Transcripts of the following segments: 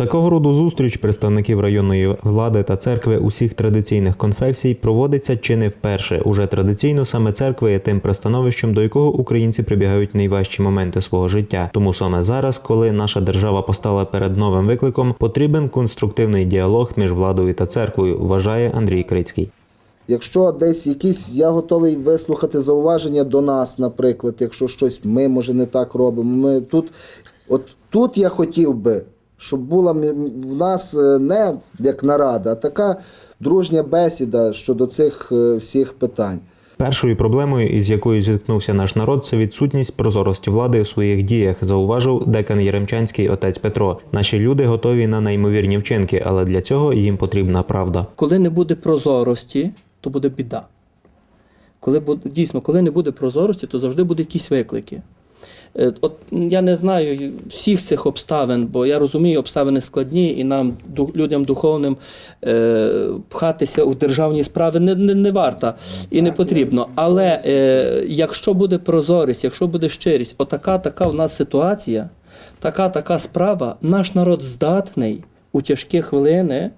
Такого роду зустріч представників районної влади та церкви усіх традиційних конфесій проводиться чи не вперше. Уже традиційно саме церква є тим пристановищем, до якого українці прибігають найважчі моменти свого життя. Тому саме зараз, коли наша держава постала перед новим викликом, потрібен конструктивний діалог між владою та церквою, вважає Андрій Крицький. Якщо десь якісь, я готовий вислухати зауваження до нас, наприклад, якщо щось ми може не так робимо. Ми тут, от тут я хотів би, щоб була в нас е, не як нарада, а така дружня бесіда щодо цих е, всіх питань. Першою проблемою, із якою зіткнувся наш народ, це відсутність прозорості влади у своїх діях, зауважив декан Єремчанський отець Петро. Наші люди готові на неймовірні вчинки, але для цього їм потрібна правда. Коли не буде прозорості, то буде біда. Коли дійсно, коли не буде прозорості, то завжди будуть якісь виклики. Е, От я не знаю всіх цих обставин, бо я розумію, обставини складні, і нам, людям духовним, е, пхатися у державні справи не, не, не варто і не потрібно. Але е, якщо буде прозорість, якщо буде щирість, отака така в нас ситуація, така така справа, наш народ здатний у тяжкі хвилини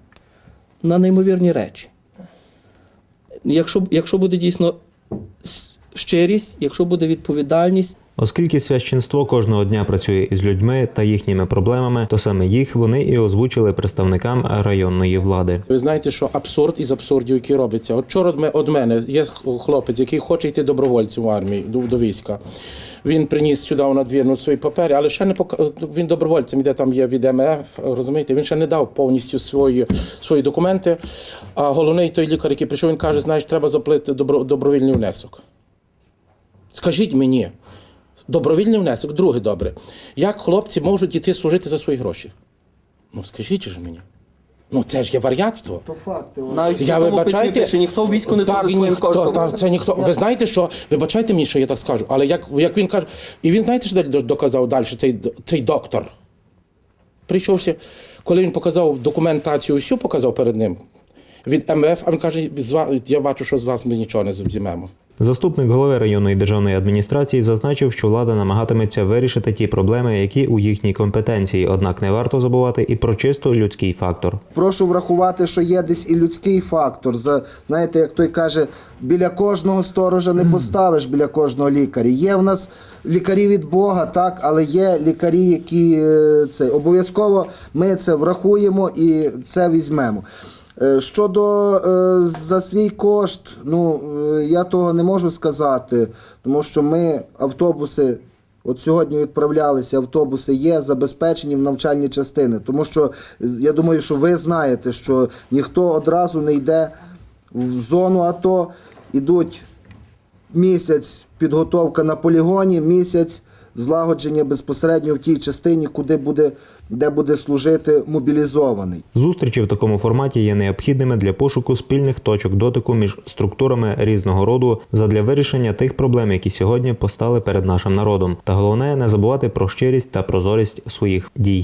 на неймовірні речі. Якщо, якщо буде дійсно щирість, якщо буде відповідальність, Оскільки священство кожного дня працює із людьми та їхніми проблемами, то саме їх вони і озвучили представникам районної влади. Ви знаєте, що абсурд із абсурдів, які робиться. От вчора од мене є хлопець, який хоче йти добровольцем в армії до, війська. Він приніс сюди у надвірну свої папери, але ще не пока... він добровольцем, іде там є від МФ, розумієте, він ще не дав повністю свої, свої документи. А головний той лікар, який прийшов, він каже, знаєш, треба заплатити добро, добровільний внесок. Скажіть мені, добровільний внесок, друге добре. Як хлопці можуть йти служити за свої гроші? Ну скажіть же мені. Ну це ж є вар'ятство. То навіть Я вибачайте, пише, ніхто в війську не так, своїм ніхто, коштом. та, це ніхто. Ви знаєте, що вибачайте мені, що я так скажу, але як, як він каже, і він знаєте, що доказав далі цей, цей доктор. Прийшовся, коли він показав документацію, всю показав перед ним від МВФ, а він каже: «З ва- я бачу, що з вас ми нічого не взімемо. Заступник голови районної державної адміністрації зазначив, що влада намагатиметься вирішити ті проблеми, які у їхній компетенції. Однак не варто забувати і про чисто людський фактор. Прошу врахувати, що є десь і людський фактор. Знаєте, як той каже, біля кожного сторожа не поставиш біля кожного лікаря. Є в нас лікарі від Бога, так, але є лікарі, які е, це обов'язково ми це врахуємо і це візьмемо. Е, Щодо е, за свій кошт, ну е, я того не можу сказати, тому що ми автобуси От сьогодні відправлялися автобуси, є забезпечені в навчальні частини. Тому що я думаю, що ви знаєте, що ніхто одразу не йде в зону АТО, ідуть місяць підготовка на полігоні, місяць злагодження безпосередньо в тій частині, куди буде, де буде служити мобілізований. Зустрічі в такому форматі є необхідними для пошуку спільних точок дотику між структурами різного роду задля вирішення тих проблем, які сьогодні постали перед нашим народом. Та головне не забувати про щирість та прозорість своїх дій.